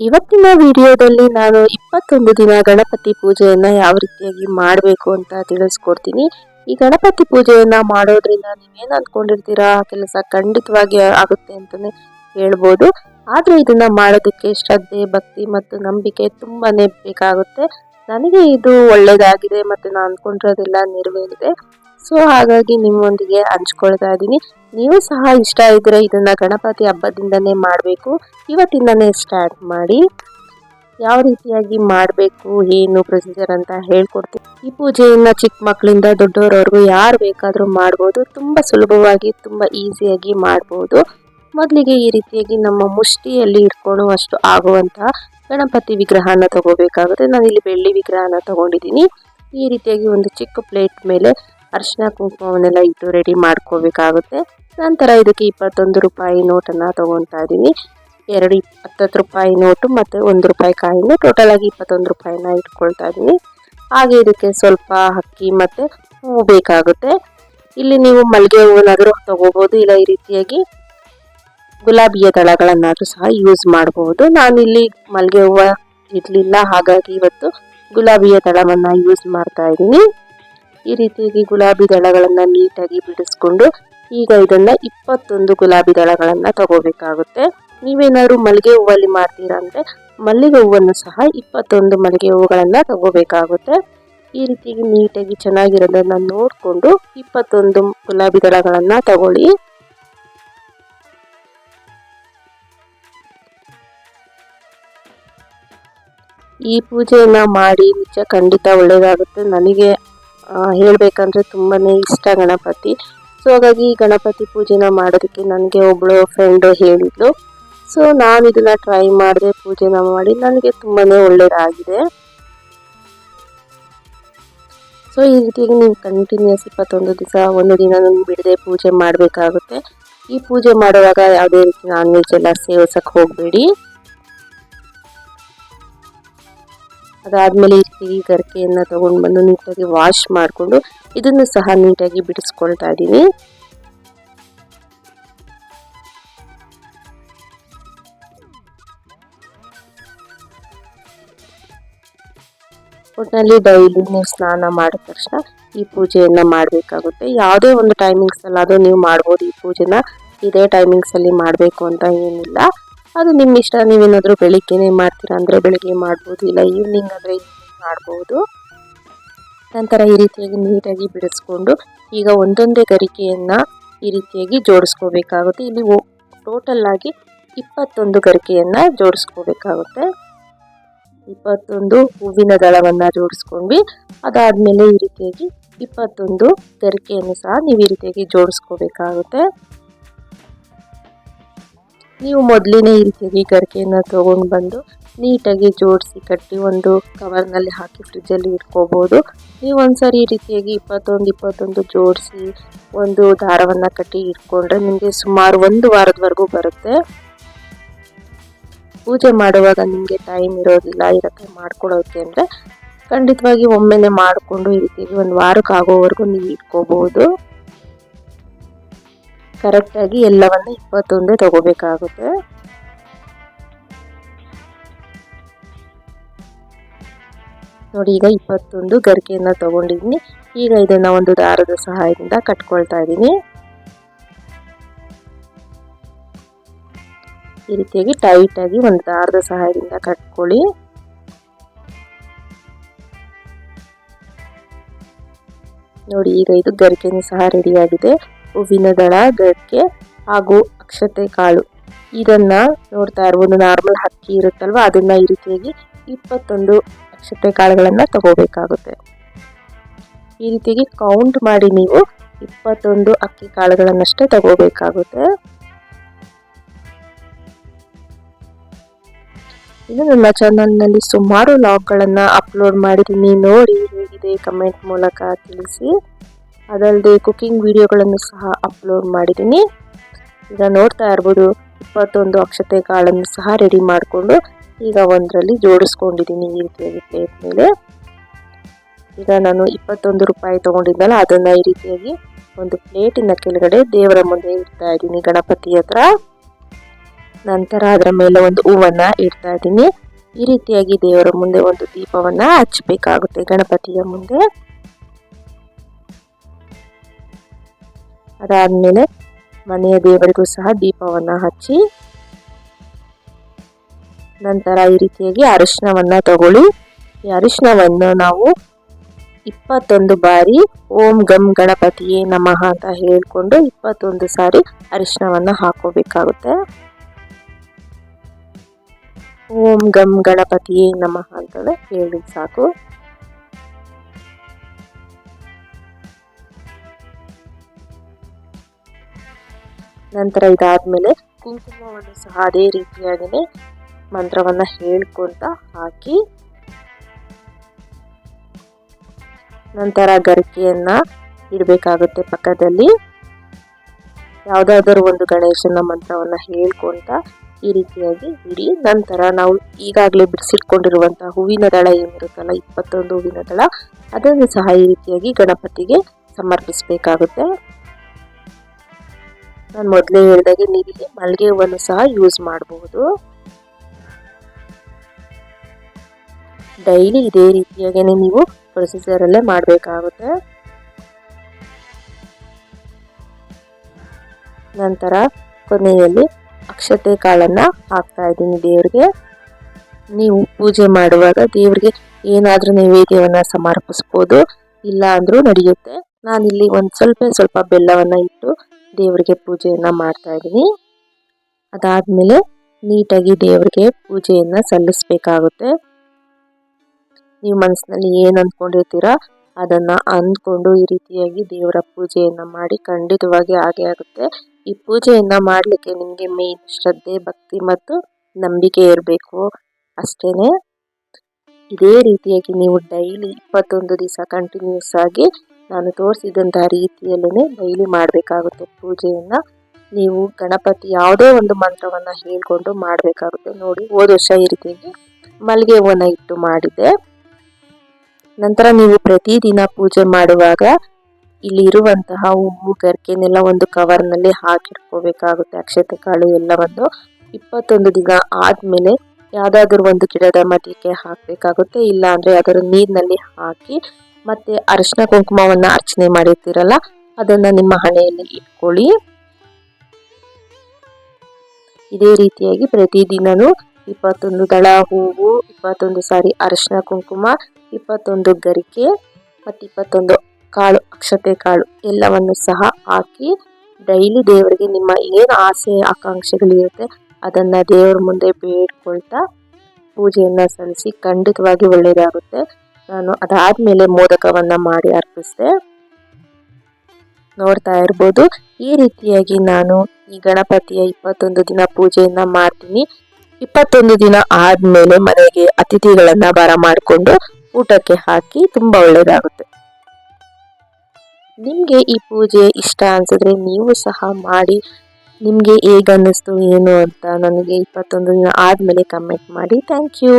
ಇವತ್ತಿನ ವಿಡಿಯೋದಲ್ಲಿ ನಾನು ಇಪ್ಪತ್ತೊಂದು ದಿನ ಗಣಪತಿ ಪೂಜೆಯನ್ನು ಯಾವ ರೀತಿಯಾಗಿ ಮಾಡಬೇಕು ಅಂತ ತಿಳಿಸ್ಕೊಡ್ತೀನಿ. ಈ ಗಣಪತಿ ಪೂಜೆಯನ್ನು ಮಾಡೋದ್ರಿಂದ ನೀವೇನು ಅನ್ಕೊಂಡಿರ್ತೀರಾ? ಆ ಕೆಲಸ ಖಂಡಿತವಾಗಿ ಆಗುತ್ತೆ ಅಂತಲೇ ಹೇಳ್ಬೋದು. ಆದ್ರೆ ಇದನ್ನ ಮಾಡೋದಕ್ಕೆ ಶ್ರದ್ಧೆ, ಭಕ್ತಿ ಮತ್ತು ನಂಬಿಕೆ ತುಂಬಾನೇ ಬೇಕಾಗುತ್ತೆ. ನನಗೆ ಇದು ಒಳ್ಳೆಯದಾಗಿದೆ ಮತ್ತೆ ನಾನು ಅಂದ್ಕೊಂಡಿರೋದೆಲ್ಲ ನೆರವೇರಿದೆ. ಸೊ ಹಾಗಾಗಿ ನಿಮ್ಮೊಂದಿಗೆ ಹಂಚ್ಕೊಳ್ತಾ ಇದ್ದೀನಿ. ನೀವು ಸಹ ಇಷ್ಟ ಇದ್ರೆ ಇದನ್ನ ಗಣಪತಿ ಹಬ್ಬದಿಂದನೇ ಮಾಡಬೇಕು. ಇವತ್ತಿಂದನೇ ಸ್ಟಾರ್ಟ್ ಮಾಡಿ ಯಾವ ರೀತಿಯಾಗಿ ಮಾಡಬೇಕು, ಏನು ಪ್ರೊಸೀಜರ್ ಅಂತ ಹೇಳ್ಕೊಡ್ತೀನಿ. ಈ ಪೂಜೆಯನ್ನ ಚಿಕ್ಕ ಮಕ್ಕಳಿಂದ ದೊಡ್ಡವರವರೆಗೂ ಯಾರು ಬೇಕಾದರೂ ಮಾಡ್ಬೋದು. ತುಂಬ ಸುಲಭವಾಗಿ, ತುಂಬ ಈಸಿಯಾಗಿ ಮಾಡ್ಬೋದು. ಮೊದಲಿಗೆ ಈ ರೀತಿಯಾಗಿ ನಮ್ಮ ಮುಷ್ಟಿಯಲ್ಲಿ ಇಟ್ಕೊಳ್ಳುವಷ್ಟು ಆಗುವಂತಹ ಗಣಪತಿ ವಿಗ್ರಹನ ತಗೋಬೇಕಾಗುತ್ತೆ. ನಾನು ಇಲ್ಲಿ ಬೆಳ್ಳಿ ವಿಗ್ರಹನ ತಗೊಂಡಿದ್ದೀನಿ. ಈ ರೀತಿಯಾಗಿ ಒಂದು ಚಿಕ್ಕ ಪ್ಲೇಟ್ ಮೇಲೆ ಅರಿಶಿನ ಕುಂಕುಮವನ್ನೆಲ್ಲ ಇಟ್ಟು ರೆಡಿ ಮಾಡ್ಕೋಬೇಕಾಗುತ್ತೆ. ನಂತರ ಇದಕ್ಕೆ ಇಪ್ಪತ್ತೊಂದು ರೂಪಾಯಿ ನೋಟನ್ನು ತಗೊತಾ ಇದ್ದೀನಿ. ಎರಡು ಇಪ್ಪತ್ತತ್ತು ರೂಪಾಯಿ ನೋಟು ಮತ್ತು ಒಂದು ರೂಪಾಯಿ ಕಾಯಿನ ಟೋಟಲ್ ಆಗಿ ಇಪ್ಪತ್ತೊಂದು ರೂಪಾಯಿನ ಇಟ್ಕೊಳ್ತಾ ಇದ್ದೀನಿ. ಹಾಗೆ ಇದಕ್ಕೆ ಸ್ವಲ್ಪ ಅಕ್ಕಿ ಮತ್ತು ಹೂವು ಬೇಕಾಗುತ್ತೆ. ಇಲ್ಲಿ ನೀವು ಮಲ್ಲಿಗೆ ಹೂವನ್ನಾದರೂ ತೊಗೋಬೋದು. ಇಲ್ಲ ಈ ರೀತಿಯಾಗಿ ಗುಲಾಬಿಯ ದಳಗಳನ್ನಾದರೂ ಸಹ ಯೂಸ್ ಮಾಡಬಹುದು ನಾನಿಲ್ಲಿ ಮಲ್ಲಿಗೆ ಹೂವು ಇರಲಿಲ್ಲ ಹಾಗಾಗಿ ಇವತ್ತು ಗುಲಾಬಿಯ ದಳವನ್ನು ಯೂಸ್ ಮಾಡ್ತಾ ಇದ್ದೀನಿ. ಈ ರೀತಿಯಾಗಿ ಗುಲಾಬಿ ದಳಗಳನ್ನು ನೀಟಾಗಿ ಬಿಡಿಸ್ಕೊಂಡು ಈಗ ಇದನ್ನ ಇಪ್ಪತ್ತೊಂದು ಗುಲಾಬಿ ದಳಗಳನ್ನು ತಗೋಬೇಕಾಗುತ್ತೆ. ನೀವೇನಾದ್ರು ಮಲ್ಲಿಗೆ ಹೂವಲ್ಲಿ ಮಾಡ್ತೀರಾ ಅಂದರೆ ಮಲ್ಲಿಗೆ ಹೂವನ್ನು ಸಹ ಇಪ್ಪತ್ತೊಂದು ಮಲ್ಲಿಗೆ ಹೂಗಳನ್ನು ತಗೋಬೇಕಾಗುತ್ತೆ. ಈ ರೀತಿಯಾಗಿ ನೀಟಾಗಿ ಚೆನ್ನಾಗಿರೋದನ್ನು ನೋಡಿಕೊಂಡು ಇಪ್ಪತ್ತೊಂದು ಗುಲಾಬಿ ದಳಗಳನ್ನು ತಗೊಳ್ಳಿ. ಈ ಪೂಜೆಯನ್ನು ಮಾಡಿ ನಿಜ ಖಂಡಿತ ಒಳ್ಳೆಯದಾಗುತ್ತೆ ನನಗೆ ಹೇಳ್ಬೇಕಂದ್ರೆ ತುಂಬಾ ಇಷ್ಟ ಗಣಪತಿ. ಸೊ ಹಾಗಾಗಿ ಗಣಪತಿ ಪೂಜೆನ ಮಾಡೋದಕ್ಕೆ ನನಗೆ ಒಬ್ಬಳು ಫ್ರೆಂಡ್ ಹೇಳಿದ್ಲು. ಸೊ ನಾನು ಇದನ್ನ ಟ್ರೈ ಮಾಡಿದೆ ಪೂಜೆನ ಮಾಡಿ. ನನಗೆ ತುಂಬಾ ಒಳ್ಳೆಯದಾಗಿದೆ ಸೊ ಈ ರೀತಿಯಾಗಿ ನೀವು ಕಂಟಿನ್ಯೂಸ್ ಇಪ್ಪತ್ತೊಂದು ದಿವಸ, ಒಂದು ದಿನ ಬಿಡದೆ ಪೂಜೆ ಮಾಡಬೇಕಾಗುತ್ತೆ. ಈ ಪೂಜೆ ಮಾಡುವಾಗ ಯಾವುದೇ ರೀತಿ ನಾನ್ ವೆಜ್ ಎಲ್ಲ ಸೇವಿಸಕ್ಕೆ ಹೋಗಬೇಡಿ. ಅದಾದ್ಮೇಲೆ ಈ ರೀತಿ ಗರಿಕೆಯನ್ನ ತಗೊಂಡು ಬಂದು ನೀಟಾಗಿ ವಾಶ್ ಮಾಡಿಕೊಂಡು ಇದನ್ನು ಸಹ ನೀಟಾಗಿ ಬಿಡಿಸ್ಕೊಳ್ತಾ ಇದ್ದೀನಿ. ಒಟ್ಟಿನಲ್ಲಿ ಡೈಲಿ ನೀವು ಸ್ನಾನ ಮಾಡಿದ ತಕ್ಷಣ ಈ ಪೂಜೆಯನ್ನು ಮಾಡಬೇಕಾಗುತ್ತೆ. ಯಾವುದೇ ಒಂದು ಟೈಮಿಂಗ್ಸ್ ಅಲ್ಲಾದರೂ ನೀವು ಮಾಡ್ಬೋದು ಈ ಪೂಜೆನ. ಇದೇ ಟೈಮಿಂಗ್ಸ್ ಅಲ್ಲಿ ಮಾಡಬೇಕು ಅಂತ ಏನಿಲ್ಲ. ಅದು ನಿಮ್ಮ ಇಷ್ಟ, ನೀವೇನಾದರೂ ಬೆಳಿಗ್ಗೆನೆ ಮಾಡ್ತೀರಾ ಅಂದರೆ ಬೆಳಿಗ್ಗೆ ಮಾಡ್ಬೋದು, ಇಲ್ಲ ಈವ್ನಿಂಗ್ ಅಂದರೆ ಈವ್ನಿಂಗ್ ಮಾಡ್ಬೋದು. ನಂತರ ಈ ರೀತಿಯಾಗಿ ನೀಟಾಗಿ ಬಿಡಿಸ್ಕೊಂಡು ಈಗ ಒಂದೊಂದೇ ಗರಿಕೆಯನ್ನು ಈ ರೀತಿಯಾಗಿ ಜೋಡಿಸ್ಕೋಬೇಕಾಗುತ್ತೆ. ಇಲ್ಲಿ ಟೋಟಲ್ ಆಗಿ ಇಪ್ಪತ್ತೊಂದು ಗರಿಕೆಯನ್ನು ಜೋಡಿಸ್ಕೋಬೇಕಾಗುತ್ತೆ. ಇಪ್ಪತ್ತೊಂದು ಹೂವಿನ ದಳವನ್ನು ಜೋಡಿಸ್ಕೊಂಡ್ವಿ. ಅದಾದಮೇಲೆ ಈ ರೀತಿಯಾಗಿ ಇಪ್ಪತ್ತೊಂದು ಗರಿಕೆಯನ್ನು ಸಹ ನೀವು ಈ ರೀತಿಯಾಗಿ ಜೋಡಿಸ್ಕೋಬೇಕಾಗುತ್ತೆ. ನೀವು ಮೊದಲಿನೇ ಈ ರೀತಿಯಾಗಿ ಗರಿಕೆಯನ್ನು ತೊಗೊಂಡು ಬಂದು ನೀಟಾಗಿ ಜೋಡಿಸಿ ಕಟ್ಟಿ ಒಂದು ಕವರ್ನಲ್ಲಿ ಹಾಕಿ ಫ್ರಿಜ್ಜಲ್ಲಿ ಇಟ್ಕೋಬೋದು. ನೀವು ಒಂದ್ಸರಿ ಈ ರೀತಿಯಾಗಿ ಇಪ್ಪತ್ತೊಂದು ಇಪ್ಪತ್ತೊಂದು ಜೋಡಿಸಿ ಒಂದು ದಾರವನ್ನು ಕಟ್ಟಿ ಇಟ್ಕೊಂಡ್ರೆ ನಿಮಗೆ ಸುಮಾರು ಒಂದು ವಾರದವರೆಗೂ ಬರುತ್ತೆ. ಪೂಜೆ ಮಾಡುವಾಗ ನಿಮಗೆ ಟೈಮ್ ಇರೋದಿಲ್ಲ ಇರತ್ತೆ ಮಾಡ್ಕೊಳ್ಳೋಕೆ ಅಂದರೆ ಖಂಡಿತವಾಗಿ ಒಮ್ಮೆಲೆ ಮಾಡಿಕೊಂಡು ಈ ರೀತಿಯಾಗಿ ಒಂದು ವಾರಕ್ಕಾಗೋವರೆಗೂ ನೀವು ಇಟ್ಕೋಬಹುದು ಕರೆಕ್ಟಾಗಿ ಎಲ್ಲವನ್ನು ಇಪ್ಪತ್ತೊಂದೇ ತಗೋಬೇಕಾಗುತ್ತೆ. ನೋಡಿ, ಈಗ ಇಪ್ಪತ್ತೊಂದು ಗರಿಕೆಯನ್ನು ತಗೊಂಡಿದ್ದೀನಿ. ಈಗ ಇದನ್ನ ಒಂದು ದಾರದ ಸಹಾಯದಿಂದ ಕಟ್ಕೊಳ್ತಾ ಇದ್ದೀನಿ. ಈ ರೀತಿಯಾಗಿ ಟೈಟ್ ಆಗಿ ಒಂದು ದಾರದ ಸಹಾಯದಿಂದ ಕಟ್ಕೊಳ್ಳಿ. ನೋಡಿ, ಈಗ ಇದು ಗರಿಕೆನೂ ಸಹ ರೆಡಿಯಾಗಿದೆ ಹೂವಿನ ದಳ ಹಾಗೂ ಅಕ್ಷತೆ ಕಾಳು. ಇದನ್ನ ನೋಡ್ತಾ ಇರ್ಬೋದು ನಾರ್ಮಲ್ ಹಕ್ಕಿ ಇರುತ್ತಲ್ವ, ಅದನ್ನ ಈ ರೀತಿಯಾಗಿ ಇಪ್ಪತ್ತೊಂದು ಅಕ್ಷತೆ ಕಾಳುಗಳನ್ನ ತಗೋಬೇಕಾಗುತ್ತೆ. ಈ ರೀತಿಯಾಗಿ ಕೌಂಟ್ ಮಾಡಿ ನೀವು ಇಪ್ಪತ್ತೊಂದು ಅಕ್ಕಿ ಕಾಳುಗಳನ್ನಷ್ಟೇ ತಗೋಬೇಕಾಗುತ್ತೆ. ಇನ್ನು ನನ್ನ ಚಾನಲ್ನಲ್ಲಿ ಸುಮಾರು ಲಾಗ್ಗಳನ್ನು ಅಪ್ಲೋಡ್ ಮಾಡಿದ್ದೀನಿ. ನೋಡಿ, ಹೇಗಿದೆ ಕಮೆಂಟ್ ಮೂಲಕ ತಿಳಿಸಿ. ಅದಲ್ಲದೆ ಕುಕಿಂಗ್ ವಿಡಿಯೋಗಳನ್ನು ಸಹ ಅಪ್ಲೋಡ್ ಮಾಡಿದ್ದೀನಿ. ಈಗ ನೋಡ್ತಾ ಇರ್ಬೋದು, ಇಪ್ಪತ್ತೊಂದು ಅಕ್ಷತೆ ಕಾಳನ್ನು ಸಹ ರೆಡಿ ಮಾಡಿಕೊಂಡು ಈಗ ಒಂದರಲ್ಲಿ ಜೋಡಿಸ್ಕೊಂಡಿದ್ದೀನಿ ಈ ರೀತಿಯಾಗಿ ಪ್ಲೇಟ್ ಮೇಲೆ. ಈಗ ನಾನು ಇಪ್ಪತ್ತೊಂದು ರೂಪಾಯಿ ತೊಗೊಂಡಿದ್ದಲ್ಲ ಅದನ್ನು ಈ ರೀತಿಯಾಗಿ ಒಂದು ಪ್ಲೇಟಿನ ಕೆಳಗಡೆ ದೇವರ ಮುಂದೆ ಇಡ್ತಾ ಇದ್ದೀನಿ, ಗಣಪತಿ ಹತ್ರ. ನಂತರ ಅದರ ಮೇಲೆ ಒಂದು ಹೂವನ್ನು ಇಡ್ತಾ ಇದ್ದೀನಿ. ಈ ರೀತಿಯಾಗಿ ದೇವರ ಮುಂದೆ ಒಂದು ದೀಪವನ್ನು ಹಚ್ಚಬೇಕಾಗುತ್ತೆ ಗಣಪತಿಯ ಮುಂದೆ. ಅದಾದ್ಮೇಲೆ ಮನೆಯ ದೇವರಿಗೂ ಸಹ ದೀಪವನ್ನ ಹಚ್ಚಿ ನಂತರ ಈ ರೀತಿಯಾಗಿ ಅರಿಶಿನವನ್ನ ತಗೊಳ್ಳಿ. ಈ ಅರಿಶಿನವನ್ನು ನಾವು ಇಪ್ಪತ್ತೊಂದು ಬಾರಿ ಓಂ ಗಂ ಗಣಪತಿಯೇ ನಮಃ ಅಂತ ಹೇಳಿಕೊಂಡು ಇಪ್ಪತ್ತೊಂದು ಸಾರಿ ಅರಿಶಿನವನ್ನ ಹಾಕೋಬೇಕಾಗುತ್ತೆ. ಓಂ ಗಂ ಗಣಪತಿಯೇ ನಮಃ ಅಂತಲೇ ಹೇಳಿ ಸಾಕು. ನಂತರ ಇದಾದ್ಮೇಲೆ ಕುಂಕುಮವನ್ನು ಸಹ ಅದೇ ರೀತಿಯಾಗಿನೇ ಮಂತ್ರವನ್ನ ಹೇಳ್ಕೊಂತ ಹಾಕಿ, ನಂತರ ಗರಿಕೆಯನ್ನ ಇಡಬೇಕಾಗುತ್ತೆ ಪಕ್ಕದಲ್ಲಿ. ಯಾವುದಾದರೂ ಒಂದು ಗಣೇಶನ ಮಂತ್ರವನ್ನ ಹೇಳ್ಕೊಂತ ಈ ರೀತಿಯಾಗಿ ಇಡಿ. ನಂತರ ನಾವು ಈಗಾಗಲೇ ಬಿಡಿಸಿಟ್ಕೊಂಡಿರುವಂತಹ ಹೂವಿನ ದಳ ಏನಿರುತ್ತಲ್ಲ, ಇಪ್ಪತ್ತೊಂದು ಹೂವಿನ ದಳ, ಅದನ್ನು ಸಹ ಈ ರೀತಿಯಾಗಿ ಗಣಪತಿಗೆ ಸಮರ್ಪಿಸಬೇಕಾಗುತ್ತೆ. ನಾನು ಮೊದಲೇ ಹೇಳಿದಾಗೆ ನೀರಿಗೆ ಮಲ್ಲಿಗೆ ಹೂವನ್ನು ಸಹ ಯೂಸ್ ಮಾಡಬಹುದು ಡೈಲಿ ಇದೇ ರೀತಿಯಾಗಿ ನೀವು ಪ್ರೊಸೀಜರಲ್ಲೇ ಮಾಡಬೇಕಾಗುತ್ತೆ. ನಂತರ ಕೊನೆಯಲ್ಲಿ ಅಕ್ಷತೆ ಕಾಳನ್ನು ಹಾಕ್ತಾ ಇದ್ದೀನಿ ದೇವರಿಗೆ. ನೀವು ಪೂಜೆ ಮಾಡುವಾಗ ದೇವರಿಗೆ ಏನಾದರೂ ನೈವೇದ್ಯವನ್ನು ಸಮರ್ಪಿಸ್ಬೋದು ಇಲ್ಲ ಅಂದರೂ ನಡೆಯುತ್ತೆ. ನಾನಿಲ್ಲಿ ಒಂದು ಸ್ವಲ್ಪ ಸ್ವಲ್ಪ ಬೆಲ್ಲವನ್ನು ಇಟ್ಟು ದೇವರಿಗೆ ಪೂಜೆಯನ್ನು ಮಾಡ್ತಾ ಇದ್ದೀನಿ ಅದಾದಮೇಲೆ ನೀಟಾಗಿ ದೇವರಿಗೆ ಪೂಜೆಯನ್ನು ಸಲ್ಲಿಸಬೇಕಾಗುತ್ತೆ. ನೀವು ಮನಸ್ಸಿನಲ್ಲಿ ಏನು ಅಂದ್ಕೊಂಡಿರ್ತೀರಾ ಅದನ್ನು ಅಂದ್ಕೊಂಡು ಈ ರೀತಿಯಾಗಿ ದೇವರ ಪೂಜೆಯನ್ನು ಮಾಡಿ ಖಂಡಿತವಾಗಿ ಹಾಗೆ ಆಗುತ್ತೆ. ಈ ಪೂಜೆಯನ್ನು ಮಾಡಲಿಕ್ಕೆ ನಿಮಗೆ ಮೇನ್ ಶ್ರದ್ಧೆ, ಭಕ್ತಿ ಮತ್ತು ನಂಬಿಕೆ ಇರಬೇಕು. ಅಷ್ಟೇ ಇದೇ ರೀತಿಯಾಗಿ ನೀವು ಡೈಲಿ ಇಪ್ಪತ್ತೊಂದು ದಿವಸ ಕಂಟಿನ್ಯೂಸ್ ಆಗಿ ನಾನು ತೋರಿಸಿದಂತಹ ರೀತಿಯಲ್ಲೇ ಡೈಲಿ ಮಾಡಬೇಕಾಗುತ್ತೆ ಪೂಜೆಯನ್ನು. ನೀವು ಗಣಪತಿ ಯಾವುದೇ ಒಂದು ಮಂತ್ರವನ್ನು ಹೇಳ್ಕೊಂಡು ಮಾಡಬೇಕಾಗುತ್ತೆ. ನೋಡಿ, ಹೋದ ವರ್ಷ ಈ ರೀತಿಯಾಗಿ ಮಲ್ಲಿಗೆ ಹೂವನ್ನ ಇಟ್ಟು ಮಾಡಿದ್ದೆ. ನಂತರ ನೀವು ಪ್ರತಿದಿನ ಪೂಜೆ ಮಾಡುವಾಗ ಇಲ್ಲಿ ಇರುವಂತಹ ಹೂವು, ಗರ್ಕೆನೆಲ್ಲ ಒಂದು ಕವರ್ನಲ್ಲಿ ಹಾಕಿಟ್ಕೋಬೇಕಾಗುತ್ತೆ. ಅಕ್ಷತೆ, ಕಾಳು ಎಲ್ಲವನ್ನು ಇಪ್ಪತ್ತೊಂದು ದಿನ ಆದಮೇಲೆ ಯಾವುದಾದ್ರೂ ಒಂದು ಗಿಡದ ಮಧ್ಯಕ್ಕೆ ಹಾಕಬೇಕಾಗುತ್ತೆ. ಇಲ್ಲ ಅಂದರೆ ಅದರ ನೀರಿನಲ್ಲಿ ಹಾಕಿ ಮತ್ತೆ ಅರಿಶಿನ ಕುಂಕುಮವನ್ನು ಅರ್ಚನೆ ಮಾಡಿರ್ತೀರಲ್ಲ, ಅದನ್ನ ನಿಮ್ಮ ಹಣೆಯಲ್ಲಿ ಇಟ್ಕೊಳ್ಳಿ. ಇದೇ ರೀತಿಯಾಗಿ ಪ್ರತಿದಿನನೂ ಇಪ್ಪತ್ತೊಂದು ದಳ ಹೂವು, ಇಪ್ಪತ್ತೊಂದು ಸಾರಿ ಅರಿಶಿನ ಕುಂಕುಮ, ಇಪ್ಪತ್ತೊಂದು ಗರಿಕೆ ಮತ್ತು ಇಪ್ಪತ್ತೊಂದು ಕಾಳು, ಅಕ್ಷತೆ ಕಾಳು ಎಲ್ಲವನ್ನು ಸಹ ಹಾಕಿ ಡೈಲಿ ದೇವರಿಗೆ ನಿಮ್ಮ ಏನು ಆಸೆ ಆಕಾಂಕ್ಷೆಗಳಿರುತ್ತೆ ಅದನ್ನ ದೇವರ ಮುಂದೆ ಬೇಡ್ಕೊಳ್ತಾ ಪೂಜೆಯನ್ನ ಸಲ್ಲಿಸಿ ಖಂಡಿತವಾಗಿ ಒಳ್ಳೆಯದಾಗುತ್ತೆ. ನಾನು ಅದಾದ್ಮೇಲೆ ಮೋದಕವನ್ನ ಮಾಡಿ ಅರ್ಪಿಸಿದೆ. ನೋಡ್ತಾ ಇರ್ಬೋದು, ಈ ರೀತಿಯಾಗಿ ನಾನು ಈ ಗಣಪತಿಯ ಇಪ್ಪತ್ತೊಂದು ದಿನ ಪೂಜೆಯನ್ನು ಮಾಡ್ತೀನಿ. ಇಪ್ಪತ್ತೊಂದು ದಿನ ಆದ್ಮೇಲೆ ಮನೆಗೆ ಅತಿಥಿಗಳನ್ನು ಬರ ಮಾಡಿಕೊಂಡು ಊಟಕ್ಕೆ ಹಾಕಿ ತುಂಬ ಒಳ್ಳೆಯದಾಗುತ್ತೆ ನಿಮಗೆ ಈ ಪೂಜೆ ಇಷ್ಟ ಅನಿಸಿದ್ರೆ ನೀವು ಸಹ ಮಾಡಿ, ನಿಮಗೆ ಹೇಗನ್ನಿಸ್ತು, ಏನು ಅಂತ ನನಗೆ ಇಪ್ಪತ್ತೊಂದು ದಿನ ಆದಮೇಲೆ ಕಮೆಂಟ್ ಮಾಡಿ. Thank you